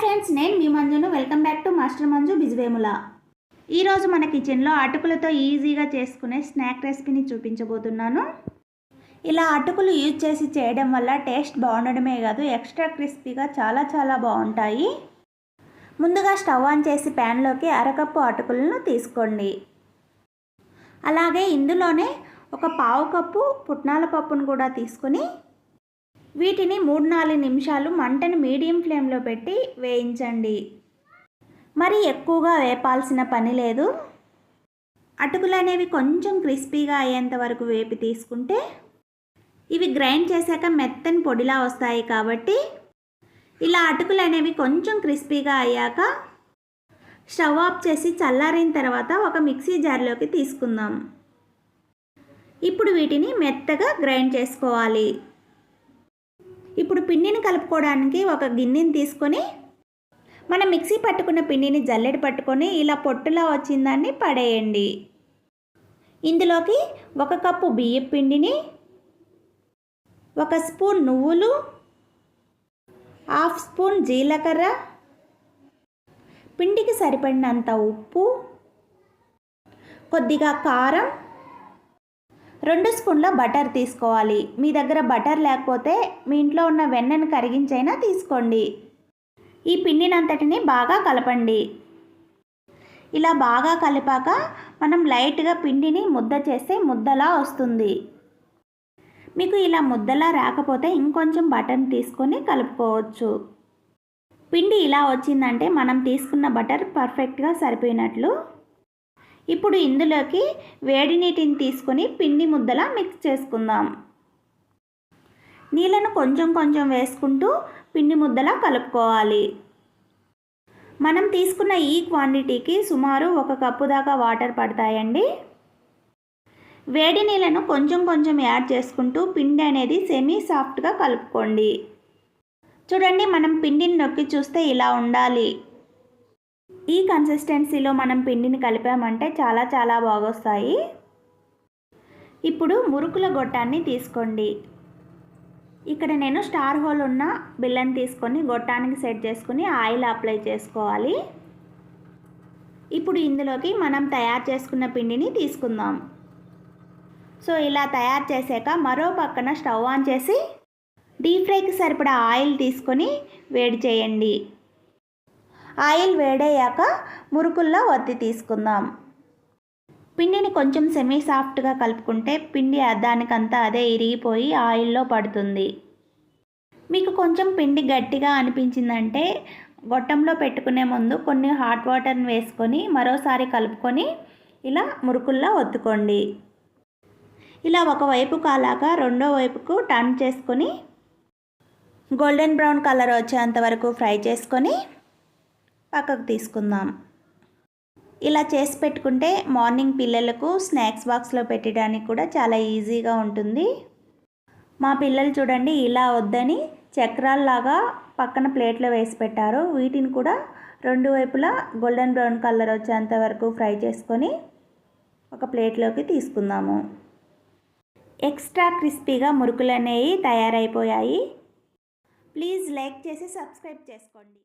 Friends నేను మీ మంజును. Welcome back to master Manju Bijvemula ఈరోజు మన కిచెన్లో అటుకులతో ఈజీగా చేసుకునే స్నాక్ రెసిపీని చూపించబోతున్నాను. ఇలా అటుకులు యూజ్ చేసి చేయడం వల్ల టేస్ట్ బాగుండడమే కాదు ఎక్స్ట్రా క్రిస్పీగా చాలా చాలా బాగుంటాయి. ముందుగా స్టవ్ ఆన్ చేసి ప్యాన్లోకి అరకప్పు అటుకులను తీసుకోండి. అలాగే ఇందులోనే ఒక పావు కప్పు పుట్నాల పప్పును కూడా తీసుకొని వీటిని మూడు నాలుగు నిమిషాలు మంటను మీడియం ఫ్లేమ్లో పెట్టి వేయించండి. మరి ఎక్కువగా వేపాల్సిన పని లేదు. అటుకులు అనేవి కొంచెం క్రిస్పీగా అయ్యేంత వరకు వేపి తీసుకుంటే ఇవి గ్రైండ్ చేశాక మెత్తని పొడిలా వస్తాయి కాబట్టి ఇలా అటుకులు అనేవి కొంచెం క్రిస్పీగా అయ్యాక స్టవ్ ఆఫ్ చేసి చల్లారిన తర్వాత ఒక మిక్సీ జార్లోకి తీసుకుందాం. ఇప్పుడు వీటిని మెత్తగా గ్రైండ్ చేసుకోవాలి. ఇప్పుడు పిండిని కలుపుకోవడానికి ఒక గిన్నెని తీసుకొని మనం మిక్సీ పట్టుకున్న పిండిని జల్లెడ పట్టుకొని ఇలా పొట్టులా వచ్చిందాన్ని పడేయండి. ఇందులోకి ఒక కప్పు బియ్యం పిండిని ఒక స్పూన్ నువ్వులు హాఫ్ స్పూన్ జీలకర్ర పిండికి సరిపడినంత ఉప్పు కొద్దిగా కారం రెండు స్పూన్ల బటర్ తీసుకోవాలి. మీ దగ్గర బటర్ లేకపోతే మీ ఇంట్లో ఉన్న వెన్నను కరిగించైనా తీసుకోండి. ఈ పిండినంతటిని బాగా కలపండి. ఇలా బాగా కలిపాక మనం లైట్గా పిండిని ముద్ద చేస్తే ముద్దలా వస్తుంది. మీకు ఇలా ముద్దలా రాకపోతే ఇంకొంచెం బటర్ తీసుకొని కలుపుకోవచ్చు. పిండి ఇలా వచ్చిందంటే మనం తీసుకున్న బటర్ పర్ఫెక్ట్గా సరిపోయినట్లు ఇప్పుడు ఇందులోకి వేడి నీటిని తీసుకొని పిండి ముద్దలా మిక్స్ చేసుకుందాం. నీళ్ళను కొంచెం కొంచెం వేసుకుంటూ పిండి ముద్దలా కలుపుకోవాలి. మనం తీసుకున్న ఈ క్వాంటిటీకి సుమారు ఒక కప్పు దాకా వాటర్ పడతాయండి. వేడి నీళ్ళను కొంచెం కొంచెం యాడ్ చేసుకుంటూ పిండి అనేది సెమీ సాఫ్ట్గా కలుపుకోండి. చూడండి మనం పిండిని నొక్కి చూస్తే ఇలా ఉండాలి. ఈ కన్సిస్టెన్సీలో మనం పిండిని కలిపామంటే చాలా చాలా బాగొస్తాయి. ఇప్పుడు మురుకుల గొట్టాన్ని తీసుకోండి. ఇక్కడ నేను స్టార్ హోల్ ఉన్న బిల్లని తీసుకొని గొట్టానికి సెట్ చేసుకుని ఆయిల్ అప్లై చేసుకోవాలి. ఇప్పుడు ఇందులోకి మనం తయారు చేసుకున్న పిండిని తీసుకుందాం. సో ఇలా తయారు చేసాక మరో పక్కన స్టవ్ ఆన్ చేసి డీప్ ఫ్రైకి సరిపడా ఆయిల్ తీసుకొని వేడి చేయండి. ఆయిల్ వేడయ్యాక మురుకుల్లో వత్తి తీసుకుందాం. పిండిని కొంచెం సెమీ సాఫ్ట్గా కలుపుకుంటే పిండి దానికంతా అదే ఇరిగిపోయి ఆయిల్లో పడుతుంది. మీకు కొంచెం పిండి గట్టిగా అనిపించిందంటే గొట్టంలో పెట్టుకునే ముందు కొన్ని హాట్ వాటర్ని వేసుకొని మరోసారి కలుపుకొని ఇలా మురుకుల్లో ఒత్తుకోండి. ఇలా ఒకవైపు కాలాక రెండో వైపుకు టర్న్ చేసుకొని గోల్డెన్ బ్రౌన్ కలర్ వచ్చేంత వరకు ఫ్రై చేసుకొని పక్కకు తీసుకుందాం. ఇలా చేసి పెట్టుకుంటే మార్నింగ్ పిల్లలకు స్నాక్స్ బాక్స్లో పెట్టడానికి కూడా చాలా ఈజీగా ఉంటుంది. మా పిల్లలు చూడండి ఇలా వద్దని చక్రాల్లాగా పక్కన ప్లేట్లో వేసి పెట్టారు. వీటిని కూడా రెండు వైపులా గోల్డెన్ బ్రౌన్ కలర్ వచ్చేంత వరకు ఫ్రై చేసుకొని ఒక ప్లేట్లోకి తీసుకుందాము. ఎక్స్ట్రా క్రిస్పీగా మురుకులు అనేవి తయారైపోయాయి. ప్లీజ్ లైక్ చేసి సబ్స్క్రైబ్ చేసుకోండి.